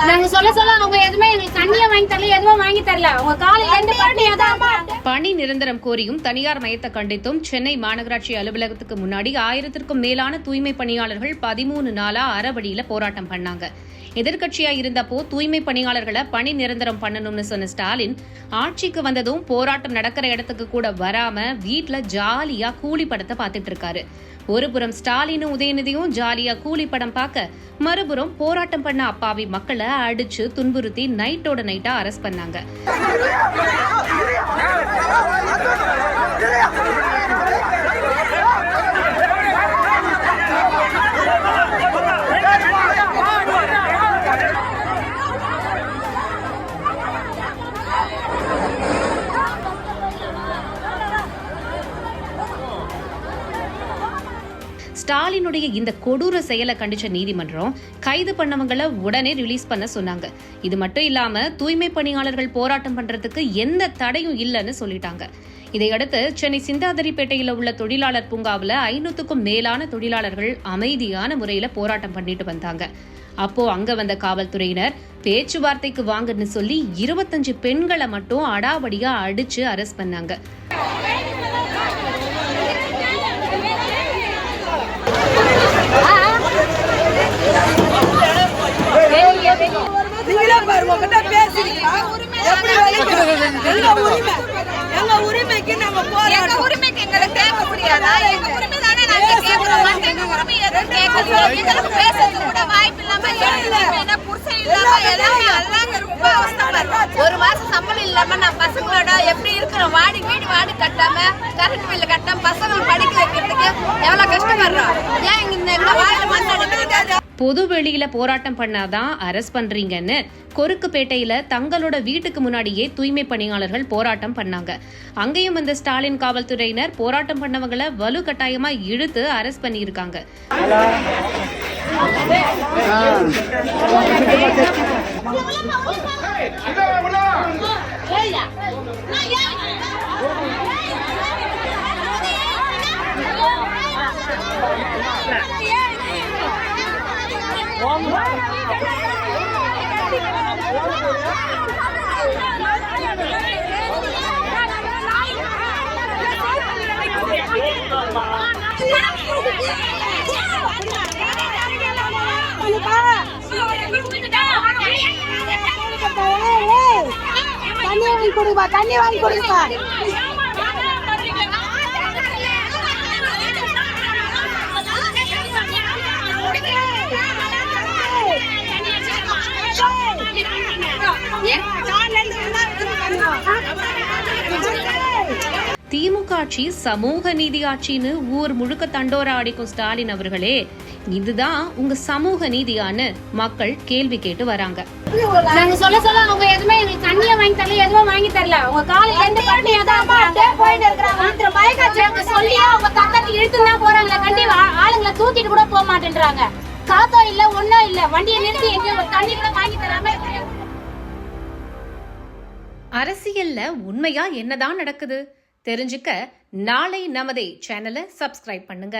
நாங்க சொல்ல சொல்ல அவங்க எதுவுமே எங்களுக்கு தண்ணியை வாங்கி தரல எதுவும் வாங்கி தரல அவங்க காலையில இருந்து தான் பணி நிரந்தரம் கோரியும் தனியார் மையத்தை கண்டித்தும் சென்னை மாநகராட்சி அலுவலகத்துக்கு முன்னாடி ஆயிரத்திற்கும் மேலான தூய்மை பணியாளர்கள் பதிமூணு நாளா அறவழியில போராட்டம் பண்ணாங்க. எதிர்க்கட்சியா இருந்தப்போ தூய்மை பணியாளர்களை பணி நிரந்தரம் பண்ணணும்னு சொன்ன ஸ்டாலின் ஆட்சிக்கு வந்ததும் போராட்டம் நடக்கிற இடத்துக்கு கூட வராம வீட்டுல ஜாலியா கூலி படத்தை பார்த்துட்டு இருக்காரு. ஒருபுறம் ஸ்டாலினும் உதயநிதியும் ஜாலியா கூலி படம் பார்க்க மறுபுறம் போராட்டம் பண்ண அப்பாவி மக்களை அடிச்சு துன்புறுத்தி நைட்டோட நைட்டா அரெஸ்ட் பண்ணாங்க. ஸ்டாலினுடைய இந்த கொடூர செயலை கண்டிச்ச நீதிமன்றம் கைது பண்ணவங்களை உடனே ரிலீஸ் பண்ண சொன்னாங்க. இது மட்டும் இல்லாம தூய்மை பணியாளர்கள் போராட்டம் பண்றதுக்கு எந்த தடையும் இல்லைன்னு சொல்லிட்டாங்க. இதையடுத்து சென்னை சிந்தாதிரிப்பேட்டையில் உள்ள தொழிலாளர் பூங்காவில் ஐநூத்துக்கும் மேலான தொழிலாளர்கள் அமைதியான முறையில போராட்டம் பண்ணிட்டு வந்தாங்க. அப்போ அங்க வந்த காவல்துறையினர் பேச்சுவார்த்தைக்கு வாங்கன்னு சொல்லி இருபத்தஞ்சு பெண்களை மட்டும் அடாவடியா அடிச்சு அரெஸ்ட் பண்ணாங்க. உங்ககிட்ட எப்படி? எங்க உரிமை? எங்க உரிமைக்கு நம்ம எங்க போராடுறோம் உரிமைக்கு எங்களை கேட்க முடியாதா? எங்க உரிமை தானே நாங்க கேட்கிறோம்? மத்தவங்க உரிமை எதுவும் கேட்கல எங்களுக்கு பேசுறது கூட வாய்ப்பு இல்லாம என்ன புருஷன் இல்லாம எல்லாமே எல்லாங்க ரொம்ப அவஸ்தைப்படுறோம் ஒரு மாசம் சம்பளம் இல்லாம நான் பசங்களோட எப்படி இருக்கிறோம்? வாடி வீடு வாடி கட்டாம கரண்ட் பில்லு கட்டாம பொது வெளியில போராட்டம் பண்ணாதான் அரெஸ்ட் பண்றீங்கன்னு கொருக்குப்பேட்டையில தங்களோட வீட்டுக்கு முன்னாடியே தூய்மை பணியாளர்கள் போராட்டம் பண்ணாங்க. அங்கேயும் வந்த ஸ்டாலின் காவல்துறையினர் போராட்டம் பண்ணவங்களை வலு கட்டாயமா இழுத்து அரெஸ்ட் பண்ணியிருக்காங்க. தண்ணி வாங்கி கொடுப்பா தண்ணி வாங்கி கொடுப்பா. திமுக ஆட்சி சமூக நீதி ஆட்சின்னு ஊர் முழுக்க தண்டோரா அடிக்கும் ஸ்டாலின் அவர்களே இதுதான் உங்க சமூக நீதியான்னு மக்கள் கேள்வி கேட்டு வராங்க. நாங்க சொல்ல சொல்ல அவங்க எதுவுமே எங்களுக்கு தண்ணியை வாங்கி தரல எதுவும் வாங்கி தரல. அவங்க காலையில இருந்து பட்டினியா தான் போயிட்டு இருக்கிறாங்க. பயக்காட்சி சொல்லியே அவங்க தக்கத்து இழுத்து தான் போறாங்க. கண்டி ஆளுங்களை தூக்கிட்டு கூட போக மாட்டேன்றாங்க. காத்தோ இல்ல ஒண்ணும் இல்ல. வண்டியை நிறுத்தி எங்க ஒரு தண்ணி கூட வாங்கி தராம அரசியல்ல உண்மையா என்னதான் நடக்குது? தெரிஞ்சுக்க நாளை நமதே சேனலை சப்ஸ்கிரைப் பண்ணுங்க.